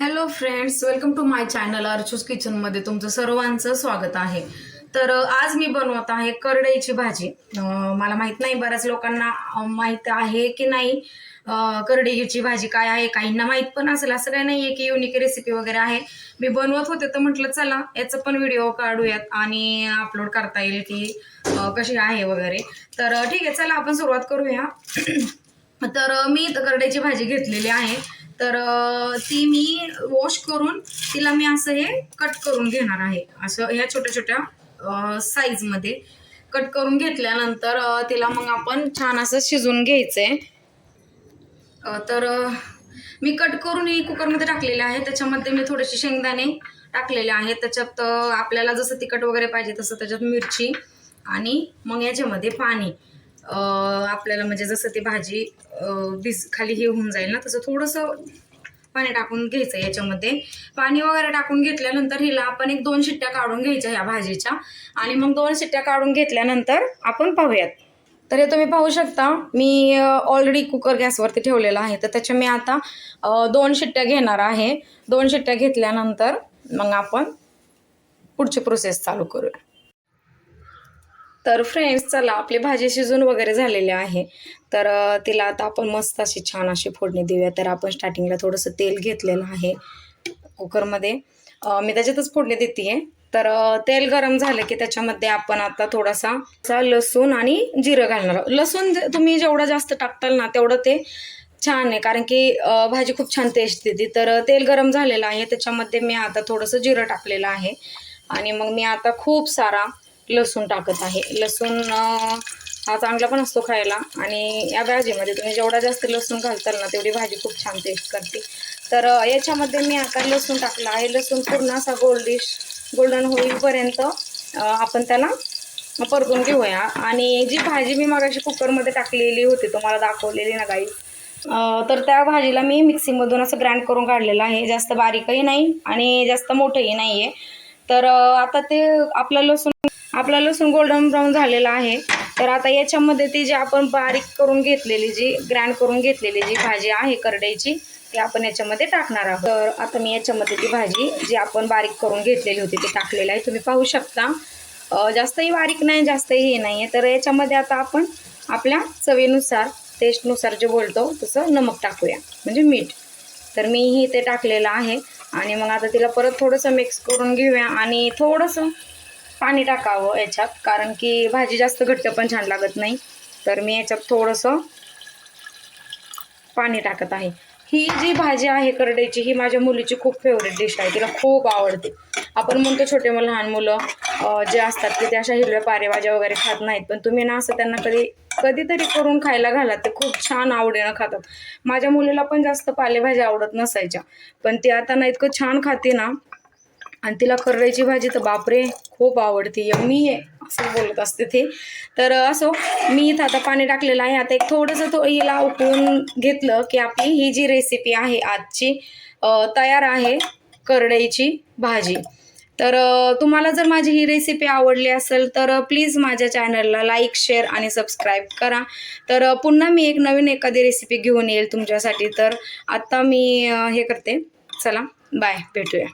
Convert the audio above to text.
Hello friends welcome to my channel अर्चूस किचनमध्ये तुमचं सर्वांचं स्वागत आहे. तर आज मी बनवत आहे करडईची भाजी. मला माहीत नाही बऱ्याच लोकांना माहीत माहीत आहे की नाही करडईची भाजी काय आहे काहींना माहीत पण असेल असं काही नाही आहे की युनिक रेसिपी वगैरे आहे. मी बनवत होते तर म्हटलं चला याचं पण व्हिडिओ काढूयात आणि अपलोड करता येईल की कशी आहे वगैरे. तर ठीक आहे चला आपण सुरुवात करूया. तर मी करड्याची भाजी घेतलेली आहे. तर ती मी वॉश करून तिला मी असं हे कट करून घेणार आहे. असं ह्या छोट्या छोट्या साईजमध्ये कट करून घेतल्यानंतर तिला मग आपण छान असं शिजवून घ्यायचंय. आहे तर मी कट करून ही कुकरमध्ये टाकलेले आहे. त्याच्यामध्ये मी थोडेसे शेंगदाणे टाकलेले आहेत. त्याच्यात आपल्याला जसं तिखट वगैरे पाहिजे तसं त्याच्यात मिरची आणि मग याच्यामध्ये पाणी. आपल्याला म्हणजे जसं ती भाजी भिज खाली हे होऊन जाईल ना तसं थोडंसं पाणी टाकून घ्यायचं याच्यामध्ये. पाणी वगैरे टाकून घेतल्यानंतर हिला आपण एक दोन शिट्ट्या काढून घ्यायच्या ह्या भाजीच्या. आणि मग दोन शिट्ट्या काढून घेतल्यानंतर आपण पाहूयात. तर हे तुम्ही पाहू शकता मी ऑलरेडी कुकर गॅसवरती ठेवलेला आहे. तर त्याच्या मी आता दोन शिट्ट्या घेणार आहे. दोन शिट्ट्या घेतल्यानंतर मग आपण पुढची प्रोसेस चालू करूया. तर फ्रेंड्स चला आपली भाजी शिजून वगैरे झालेली आहे. तर तिला आता आपण मस्त अशी छान अशी फोडणी देऊया. तर आपण स्टार्टिंगला थोडंसं तेल घेतलेलं आहे कुकरमध्ये मी त्याच्यातच फोडणी देते आहे तर तेल गरम झालं की त्याच्यामध्ये आपण आता थोडासा लसूण आणि जिरं घालणार आहोत. लसूण जे- तुम्ही जेवढं जास्त टाकताल ना तेवढं ते छान आहे. कारण की भाजी खूप छान टेस्ट देते. तर तेल गरम झालेलं आहे. त्याच्यामध्ये मी आता थोडंसं जिरं टाकलेलं आहे. आणि मग मी आता खूप सारा लसूण टाकत आहे. लसूण हा चांगला पण असतो खायला. आणि या भाजीमध्ये तुम्ही जेवढा जास्त लसूण घालताल ना तेवढी भाजी खूप छान टेस्ट करते. तर याच्यामध्ये मी आता लसूण टाकला आहे. लसूण पूर्ण असा गोल्डिश गोल्डन होईपर्यंत आपण त्याला परतून घेऊया. आणि जी भाजी मी मगाशी कुकरमध्ये टाकलेली होती तुम्हाला दाखवलेली ना गाई तर त्या भाजीला मी मिक्सीमधून असं ग्राइंड करून काढलेलं आहे. जास्त बारीकही नाही आणि जास्त मोठंही नाही आहे तर आता ते आपला लसूण आपला लसूण गोल्डन ब्राऊन झालेला आहे. तर आता याच्यामध्ये ती जी आपण बारीक करून घेतलेली जी ग्रँड करून घेतलेली जी भाजी आहे करडईची ती आपण याच्यामध्ये टाकणार आहोत. तर आता मी याच्यामध्ये ती भाजी जी आपण बारीक करून घेतलेली होती ती टाकलेली आहे. तुम्ही पाहू शकता. जास्तही बारीक नाही जास्तही हे नाही आहे तर याच्यामध्ये आता आपण आपल्या चवीनुसार टेस्टनुसार जे बोलतो तसं नमक टाकूया. म्हणजे मीठ. तर मीही ते टाकलेलं आहे. आणि मग आता तिला परत थोडंसं मिक्स करून घेऊया आणि थोडंसं पाणी टाकावं याच्यात. कारण की भाजी जास्त घट्ट पण छान लागत नाही. तर मी याच्यात थोडंसं पाणी टाकत आहे. ही जी भाजी आहे करडईची ही माझ्या मुलीची खूप फेवरेट डिश आहे. तिला खूप आवडते. आपण म्हणतो छोटे मुलं लहान मुलं जे असतात की ते अशा हिरव्या पालेभाज्या वगैरे खात नाहीत. पण तुम्ही ना असं त्यांना कधी कधीतरी करून खायला घाला. ते खूप छान आवडीनं खातात. माझ्या मुलीला पण जास्त पालेभाज्या आवडत नसायच्या. पण ती आता ना इतकं छान खाते ना आणि तिला करडईची भाजी तर बापरे खूप आवडते. यम्मी आहे असं बोलत असते ते. तर असो मी इथं आता पाणी टाकलेलं आहे. आता एक थोडंसं तो हिला उकळून घेतलं की आपली ही जी रेसिपी आहे आजची तयार आहे करडईची भाजी. तर तुम्हाला जर माझी ही रेसिपी आवडली असेल तर प्लीज माझ्या चॅनलला लाईक शेअर आणि सबस्क्राईब करा. तर पुन्हा मी एक नवीन एखादी रेसिपी घेऊन येईल तुमच्यासाठी. तर आत्ता मी हे करते. चला बाय भेटूया.